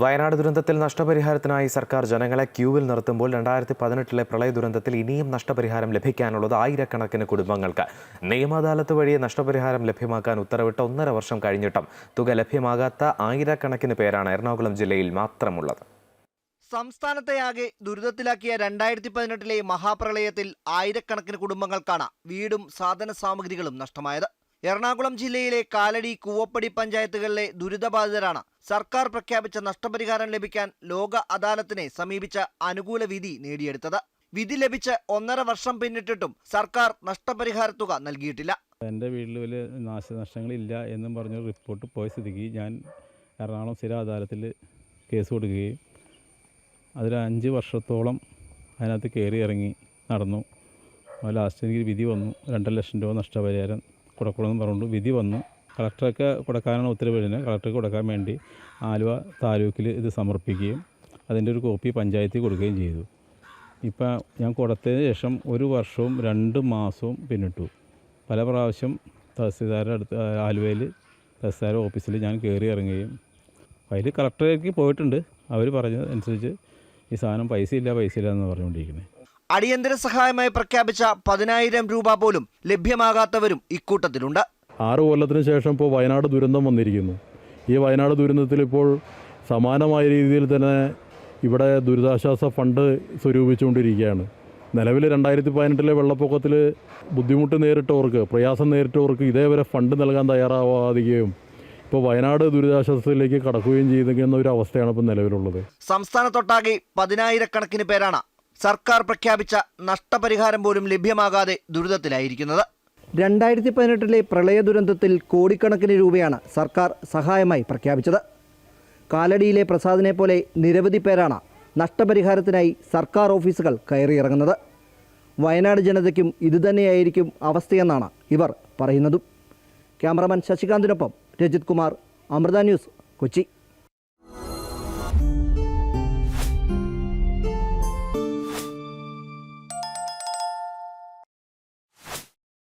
വയനാട് ദുരന്തത്തിൽ നഷ്ടപരിഹാരത്തിനായി സർക്കാർ ജനങ്ങളെ ക്യൂവിൽ നിർത്തുമ്പോൾ രണ്ടായിരത്തി പതിനെട്ടിലെ പ്രളയ ദുരന്തത്തിൽ ഇനിയും നഷ്ടപരിഹാരം ലഭിക്കാനുള്ളത് ആയിരക്കണക്കിന് കുടുംബങ്ങൾക്ക്. നിയമാദാലത്ത് വഴി നഷ്ടപരിഹാരം ലഭ്യമാക്കാൻ ഉത്തരവിട്ട് ഒന്നര വർഷം കഴിഞ്ഞിട്ടും തുക ലഭ്യമാകാത്ത ആയിരക്കണക്കിന് പേരാണ് എറണാകുളം ജില്ലയിൽ മാത്രമുള്ളത്. സംസ്ഥാനത്തെ ആകെ ദുരിതത്തിലാക്കിയ രണ്ടായിരത്തി പതിനെട്ടിലെ മഹാപ്രളയത്തിൽ ആയിരക്കണക്കിന് കുടുംബങ്ങൾക്കാണ് വീടും സാധന സാമഗ്രികളും നഷ്ടമായത്. എറണാകുളം ജില്ലയിലെ കാലടി കൂവപ്പടി പഞ്ചായത്തുകളിലെ ദുരിതബാധിതരാണ്. സർക്കാർ പ്രഖ്യാപിച്ച നഷ്ടപരിഹാരം ലഭിക്കാൻ ലോക അദാലത്തിനെ സമീപിച്ച അനുകൂല വിധി നേടിയെടുത്തത്. വിധി ലഭിച്ച് ഒന്നര വർഷം പിന്നിട്ടിട്ടും സർക്കാർ നഷ്ടപരിഹാര തുക നൽകിയിട്ടില്ല. എന്റെ വീട്ടിൽ വലിയ നാശനഷ്ടങ്ങളില്ല എന്നും പറഞ്ഞ റിപ്പോർട്ട് പോയ സ്ഥിതിക്ക് ഞാൻ എറണാകുളം സ്ഥിര അദാലത്തിൽ കേസ് കൊടുക്കുകയും അതിൽ അഞ്ച് വർഷത്തോളം അതിനകത്ത് കയറി ഇറങ്ങി നടന്നു. ലാസ്റ്റ് എനിക്ക് വിധി വന്നു. രണ്ടര ലക്ഷം രൂപ നഷ്ടപരിഹാരം കൊടുക്കണമെന്ന് പറഞ്ഞുകൊണ്ട് വിധി വന്നു. കളക്ടർക്ക് കൊടുക്കാനാണ് ഉത്തരവിടുന്നത് കളക്ടർക്ക് കൊടുക്കാൻ വേണ്ടി ആലുവ താലൂക്കിൽ ഇത് സമർപ്പിക്കുകയും അതിന്റെ ഒരു കോപ്പി പഞ്ചായത്തിൽ കൊടുക്കുകയും ചെയ്തു. ഇപ്പം ഞാൻ കൊടുത്തതിന് ശേഷം ഒരു വർഷവും രണ്ട് മാസവും പിന്നിട്ടു. പല പ്രാവശ്യം തഹസിൽദാരുടെ അടുത്ത് ആലുവയിൽ തഹസിൽദാർ ഓഫീസിൽ ഞാൻ കയറി ഇറങ്ങുകയും അതിൽ കളക്ടറേക്ക് പോയിട്ടുണ്ട്. അവർ പറഞ്ഞത് അനുസരിച്ച് ഈ സാധനം പൈസ ഇല്ല പൈസ ഇല്ല എന്ന് പറഞ്ഞുകൊണ്ടിരിക്കുന്നത്. അടിയന്തര സഹായമായി പ്രഖ്യാപിച്ച പതിനായിരം രൂപ പോലും ലഭ്യമാകാത്തവരും ഇക്കൂട്ടത്തിലുണ്ട്. ആറ് കൊല്ലത്തിന് ശേഷം ഇപ്പോൾ വയനാട് ദുരന്തം വന്നിരിക്കുന്നു. ഈ വയനാട് ദുരന്തത്തിൽ ഇപ്പോൾ സമാനമായ രീതിയിൽ തന്നെ ഇവിടെ ദുരിതാശ്വാസ ഫണ്ട് സ്വരൂപിച്ചുകൊണ്ടിരിക്കുകയാണ്. നിലവിൽ രണ്ടായിരത്തി പതിനെട്ടിലെ വെള്ളപ്പൊക്കത്തിൽ ബുദ്ധിമുട്ട് നേരിട്ടവർക്ക് പ്രയാസം നേരിട്ടവർക്ക് ഇതേവരെ ഫണ്ട് നൽകാൻ തയ്യാറാവാതിരിക്കുകയും ഇപ്പോൾ വയനാട് ദുരിതാശ്വാസത്തിലേക്ക് കടക്കുകയും ചെയ്തിരിക്കുന്ന ഒരു അവസ്ഥയാണ് ഇപ്പോൾ നിലവിലുള്ളത്. സംസ്ഥാനത്തൊട്ടാകെ പതിനായിരക്കണക്കിന് പേരാണ് സർക്കാർ പ്രഖ്യാപിച്ച നഷ്ടപരിഹാരം പോലും ലഭ്യമാകാതെ ദുരിതത്തിലായിരിക്കുന്നത്. രണ്ടായിരത്തി പതിനെട്ടിലെ പ്രളയ ദുരന്തത്തിൽ കോടിക്കണക്കിന് രൂപയാണ് സർക്കാർ സഹായമായി പ്രഖ്യാപിച്ചത്. കാലടിയിലെ പ്രസാദിനെ പോലെ നിരവധി പേരാണ് നഷ്ടപരിഹാരത്തിനായി സർക്കാർ ഓഫീസുകൾ കയറിയിറങ്ങുന്നത്. വയനാട് ജനതയ്ക്കും ഇതുതന്നെയായിരിക്കും അവസ്ഥയെന്നാണ് ഇവർ പറയുന്നതും. ക്യാമറമാൻ ശശികാന്തിനൊപ്പം രജിത് കുമാർ അമൃത ന്യൂസ് കൊച്ചി.